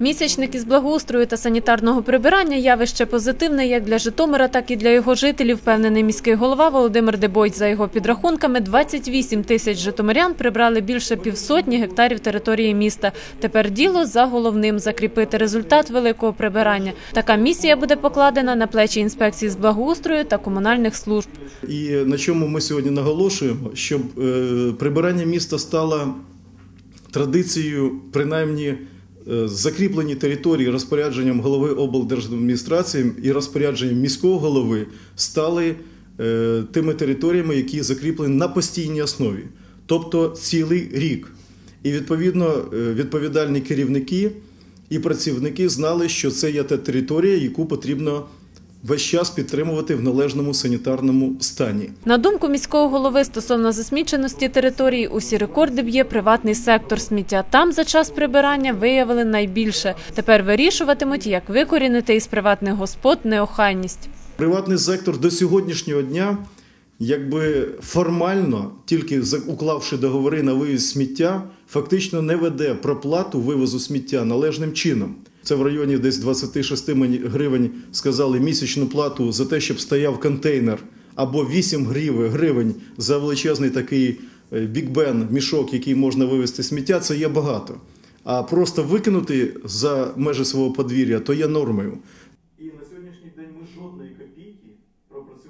Місячник із благоустрою та санітарного прибирання явище позитивне як для Житомира, так і для його жителів, впевнений міський голова Володимир Дебойт. За його підрахунками, 28 тисяч житомирян прибрали більше півсотні гектарів території міста. Тепер діло за головним – закріпити результат великого прибирання. Така місія буде покладена на плечі інспекції з благоустрою та комунальних служб. І на чому ми сьогодні наголошуємо, щоб е, прибирання міста стало традицією, принаймні закріплені території розпорядженням голови облдержадміністрації і розпорядженням міського голови стали е, тими територіями, які закріплені на постійній основі, тобто цілий рік. І відповідно е, відповідальні керівники і працівники знали, що це є та територія, яку потрібно весь час підтримувати в належному санітарному стані. На думку міського голови стосовно засміченості території, усі рекорди б'є приватний сектор сміття. Там за час прибирання виявили найбільше. Тепер вирішуватимуть, як викорінити із приватних господ неохайність. Приватний сектор до сьогоднішнього дня, якби формально, тільки уклавши договори на вивіз сміття, фактично не веде проплату вивозу сміття належним чином. Це в районі десь 26 гривень сказали місячну плату за те, щоб стояв контейнер або 8 гривень за величезний такий бікбен, мішок, який можна вивезти сміття. Це є багато. А просто викинути за межі свого подвір'я то є нормою. І на сьогоднішній день ми жодної копійки пропрацювали.